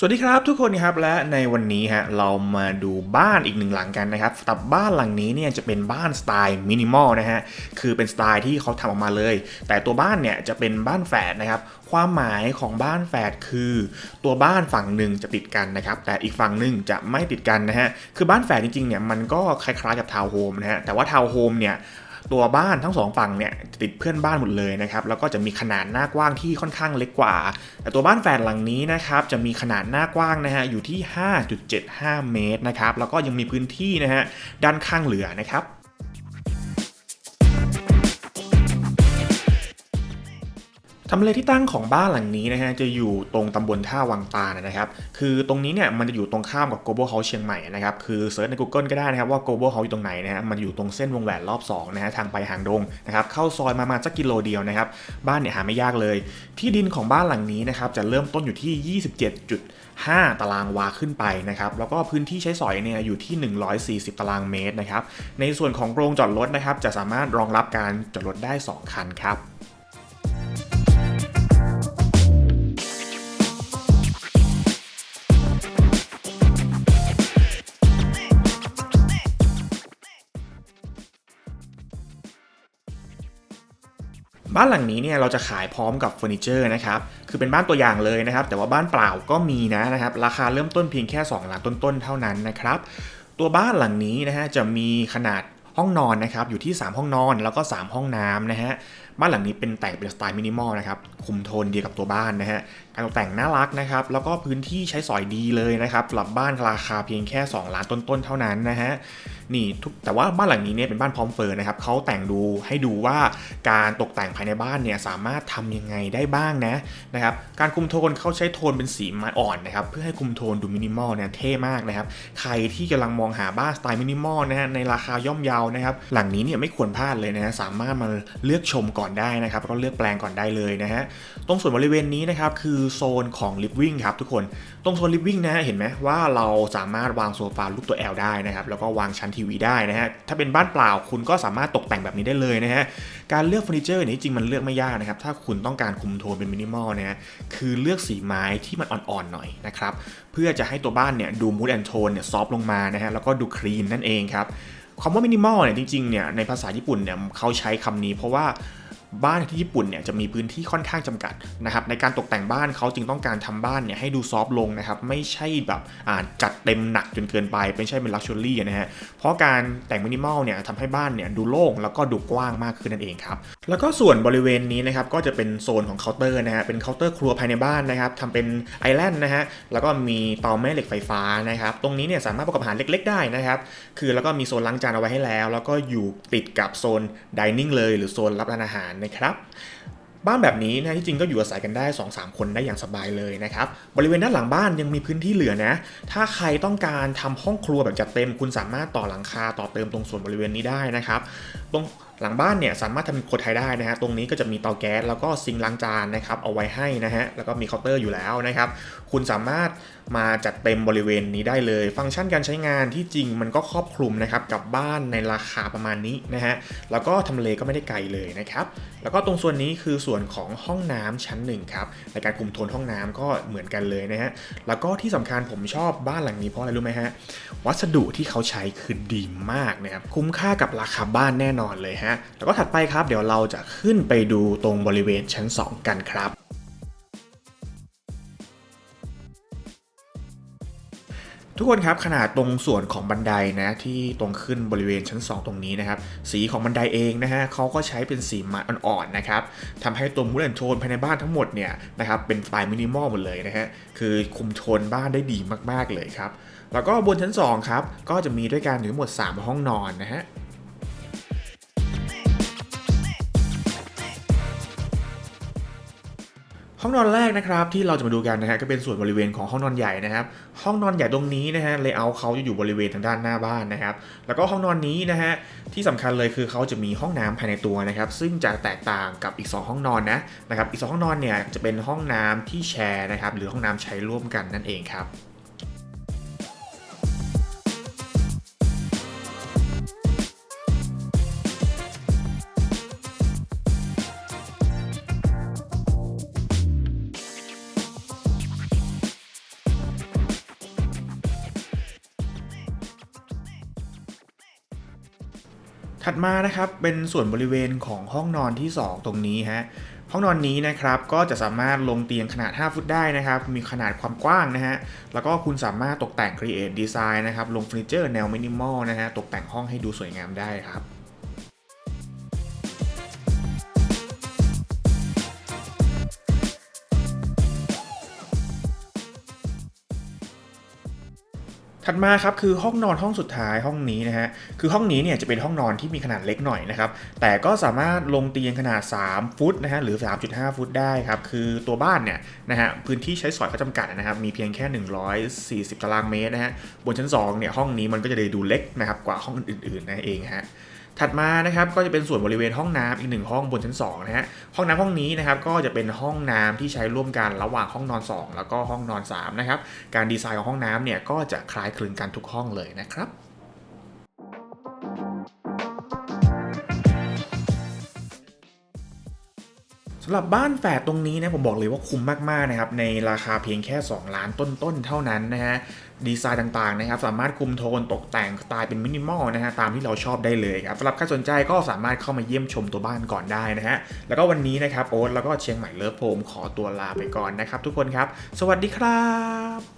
สวัสดีครับทุกคนครับและในวันนี้ฮะเรามาดูบ้านอีกหนึ่งหลังกันนะครับแต่บ้านหลังนี้เนี่ยจะเป็นบ้านสไตล์มินิมอลนะฮะคือเป็นสไตล์ที่เขาทำออกมาเลย แต่ตัวบ้านเนี่ยจะเป็นบ้านแฝดนะครับความหมายของบ้านแฝดคือ ตัวบ้านฝั่งหนึ่งจะติดกันนะครับแต่อีกฝั่งหนึ่งจะไม่ติดกันนะฮะคือบ้านแฝดจริงๆเนี่ยมันก็คล้ายๆกับทาวน์โฮมนะฮะแต่ว่าทาวน์โฮมเนี่ย ตัวบ้านทั้งสองฝั่งเนี่ยติดเพื่อนบ้านหมดเลยนะครับแล้วก็จะมีขนาดหน้ากว้างที่ค่อนข้างเล็กกว่า แต่ตัวบ้านแฝดหลังนี้นะครับจะมีขนาดหน้ากว้างนะฮะอยู่ที่ 5.75 เมตรนะครับแล้วก็ยังมีพื้นที่นะฮะด้านข้างเหลือนะครับ ทำเลที่ตั้งของบ้านหลังนี้นะฮะจะอยู่ตรงตำบลท่าวังตานะครับ คือตรงนี้เนี่ยมันจะอยู่ตรงข้ามกับ Global House เชียงใหม่นะครับ คือเซิร์ชใน Google ก็ได้นะครับว่า Global House อยู่ตรงไหนนะฮะมันอยู่ตรงเส้นวงแหวนรอบ2นะฮะทางไปหางดงนะครับเข้าซอยมามาสักกิโลเดียวนะครับ บ้านเนี่ยหาไม่ยากเลย ที่ดินของบ้านหลังนี้นะครับจะเริ่มต้นอยู่ที่ 27.5 ตารางวาขึ้นไปนะครับแล้วก็พื้นที่ใช้สอยเนี่ยอยู่ที่ 140 ตารางเมตรนะครับในส่วนของโรงจอดรถนะครับจะสามารถรองรับการจอดรถได้ 2 คันครับ บ้านหลังนี้เนี่ยเราจะขายพร้อมกับเฟอร์นิเจอร์นะครับคือเป็นบ้านตัวอย่างเลยนะครับ แต่ว่าบ้านเปล่าก็มีนะนะครับราคาเริ่มต้นเพียงแค่ 2 ล้านต้นๆเท่านั้นนะครับตัวบ้านหลังนี้นะฮะจะมีขนาดห้องนอนนะครับอยู่ที่ 3 ห้องนอนแล้วก็ 3 ห้องน้ำนะฮะ บ้านหลังนี้เป็นแต่งเป็นสไตล์มินิมอลนะครับ คุมโทนเดียวกับตัวบ้านนะฮะ การตกแต่งน่ารักนะครับ แล้วก็พื้นที่ใช้สอยดีเลยนะครับสำหรับบ้านราคาเพียงแค่ 2 ล้านต้นๆ เท่านั้นนะฮะ นี่ทุกแต่ว่าบ้านหลังนี้เนี่ยเป็นบ้านพร้อมเฟอร์นะครับเขาแต่งดูให้ดูว่าการตกแต่งภายในบ้านเนี่ยสามารถทำยังไงได้บ้างนะนะครับ การคุมโทนเขาใช้โทนเป็นสีไม้อ่อนนะครับเพื่อให้คุมโทนดูมินิมอลเนี่ยเท่มากนะครับ ใครที่กำลังมองหาบ้านสไตล์มินิมอลนะฮะในราคาย่อมเยานะครับ หลังนี้เนี่ยไม่ควรพลาดเลยนะฮะสามารถมาเลือกชมก่อนได้นะครับก็เลือกแปลงก่อนได้เลยนะฮะตรงส่วนบริเวณนี้นะครับคือโซนของลิฟวิ่งครับทุกคนตรงโซนลิฟวิ่งนะฮะเห็นไหมว่าเราสามารถวางโซฟาลูกตัว L ได้นะครับแล้วก็วางชั้นทีวีได้นะฮะถ้าเป็นบ้านเปล่าคุณก็สามารถตกแต่งแบบนี้ได้เลยนะฮะการเลือกเฟอร์นิเจอร์เนี่ยจริงมันเลือกไม่ยากนะครับถ้าคุณต้องการคุมโทนเป็นมินิมอลนะฮะคือเลือกสีไม้ที่มันอ่อนๆหน่อยนะครับเพื่อจะให้ตัวบ้านเนี่ยดูมูดแอนโทนเนี่ยซอฟลงมานะฮะแล้วก็ดูคลีนนั่นเองครับคำว่ามินิมอลเนี่ยจริงๆเนี่ยในภาษาญี่ปุ่นเนี่ยเขาใช้คำนี้เพราะว่า บ้านที่ญี่ปุ่นเนี่ยจะมีพื้นที่ค่อนข้างจำกัดนะครับในการตกแต่งบ้านเขาจึงต้องการทำบ้านเนี่ยให้ดูซอฟต์ลงนะครับไม่ใช่แบบจัดเต็มหนักจนเกินไปไม่ใช่เป็นลักชัวรี่นะฮะเพราะการแต่งมินิมอลเนี่ยทำให้บ้านเนี่ยดูโล่งแล้วก็ดูกว้างมากขึ้นนั่นเองครับแล้วก็ส่วนบริเวณนี้นะครับก็จะเป็นโซนของเคาน์เตอร์นะฮะเป็นเคาน์เตอร์ครัวภายในบ้านนะครับทำเป็นไอแลนด์นะฮะแล้วก็มีเตาแม่เหล็กไฟฟ้านะครับตรงนี้เนี่ยสามารถประกอบอาหารเล็ก ๆ ได้นะครับคือแล้วก็มีโซนล้างจานเอาไว้ให้แล้ว แล้วก็อยู่ติดกับโซนดิเนิ่งเลย หรือโซนรับประทานอาหารนะครับบ้านแบบนี้นะที่จริงก็อยู่อาศัยกันได้ 2-3 คนได้อย่างสบายเลยนะครับบริเวณด้านหลังบ้านยังมีพื้นที่เหลือนะ ถ้าใครต้องการทำห้องครัวแบบจัดเต็ม คุณสามารถต่อหลังคาต่อเติมตรงส่วนบริเวณนี้ได้นะครับตรง หลังบ้านเนี่ยสามารถทำเป็นครัวไทยได้นะฮะตรงนี้ก็จะมีเตาแก๊สแล้วก็ซิงล้างจานนะครับเอาไว้ให้นะฮะแล้วก็มีเคาน์เตอร์อยู่แล้วนะครับคุณสามารถมาจัดเต็มบริเวณนี้ได้เลย ฟังก์ชันการใช้งานที่จริงมันก็ครอบคลุมนะครับกับบ้านในราคาประมาณนี้นะฮะแล้วก็ทำเลก็ไม่ได้ไกลเลยนะครับแล้วก็ตรงส่วนนี้คือส่วนของห้องน้ำชั้นหนึ่งครับในการคุมโทนห้องน้ำก็เหมือนกันเลยนะฮะแล้วก็ที่สำคัญผมชอบบ้านหลังนี้เพราะอะไรรู้ไหมฮะวัสดุที่เขาใช้คือดีมากนะครับคุ้มค่ากับราคาบ้านแน่นอนเลยฮะแล้วก็ถัดไปครับ เดี๋ยวเราจะขึ้นไปดูตรงบริเวณชั้น 2 กันครับทุกคนครับขนาดตรงส่วนของบันไดนะที่ตรงขึ้นบริเวณชั้น 2 ตรงนี้นะครับ สีของบันไดเองนะฮะเขาก็ใช้เป็นสีมัดอ่อนๆนะครับทำให้ตัวมูดแอนโทนภายในบ้านทั้งหมดเนี่ยนะครับเป็นสไตล์มินิมอลหมดเลยนะฮะคือคุมโทนบ้านได้ดีมากๆเลยครับ แล้วก็บนชั้น 2 ครับ ก็จะมีด้วยกันถึงหมด 3 ห้องนอนนะฮะ ห้องนอนแรกนะครับที่เราจะมาดูกันนะฮะก็เป็นส่วนบริเวณของห้องนอนใหญ่นะครับ ห้องนอนใหญ่ตรงนี้นะฮะเลเยอร์เขาจะอยู่บริเวณทางด้านหน้าบ้านนะครับ แล้วก็ห้องนอนนี้นะฮะที่สำคัญเลยคือเขาจะมีห้องน้ำภายในตัวนะครับ ซึ่งจะแตกต่างกับอีก 2 ห้องนอนนะนะครับอีก 2 ห้องนอนเนี่ยจะเป็นห้องน้ำที่แชร์นะครับหรือห้องน้ำใช้ร่วมกันนั่นเองครับ ถัดมานะครับเป็นส่วนบริเวณของห้องนอนที่ 2 ตรงนี้ฮะห้องนอนนี้นะครับก็จะสามารถลงเตียงขนาด 5 ฟุตได้นะครับ มีขนาดความกว้างนะฮะ แล้วก็คุณสามารถตกแต่ง Create Design นะครับ ลงเฟอร์นิเจอร์แนวมินิมอลนะฮะ ตกแต่งห้องให้ดูสวยงามได้ครับ ถัดมาครับคือห้องนอนห้องสุดท้ายห้องนี้นะฮะคือห้องนี้เนี่ยจะเป็นห้องนอนที่มีขนาดเล็กหน่อยนะครับแต่ก็สามารถลงเตียงขนาด 3 ฟุตนะฮะหรือ 3.5 ฟุตได้ครับคือตัวบ้านเนี่ยนะฮะพื้นที่ใช้สอยก็จำกัดนะครับมีเพียงแค่ 140 ตารางเมตรนะฮะบนชั้น2เนี่ยห้องนี้มันก็จะเลยดูเล็กนะครับกว่าห้องอื่นๆนะเองฮะ ถัดมานะครับก็จะเป็นส่วนบริเวณห้องน้ำอีกหนึ่งห้องบนชั้น2นะฮะห้องน้ำห้องนี้นะครับก็จะเป็นห้องน้ำที่ใช้ร่วมกันระหว่างห้องนอน 2 แล้วก็ห้องนอน3นะครับการดีไซน์ของห้องน้ำเนี่ยก็จะคล้ายคลึงกันทุกห้องเลยนะครับำหรับบ้านแฝดตรงนี้นะผมบอกเลยว่าคุ้มมากๆนะครับในราคาเพียงแค่ 2 ล้านต้นๆเท่านั้นนะฮะดีไซน์ต่างๆนะครับสามารถคุมโทนตกแต่งสไตล์เป็นมินิมอลนะฮะตามที่เราชอบได้เลยครับสำหรับใครสนใจก็สามารถเข้ามาเยี่ยมชมตัวบ้านก่อนได้นะฮะแล้วก็วันนี้นะครับโอ๊ตแล้วก็เชียงใหม่เลิฟโฮมขอตัวลาไปก่อนนะครับทุกคนครับ สวัสดีครับ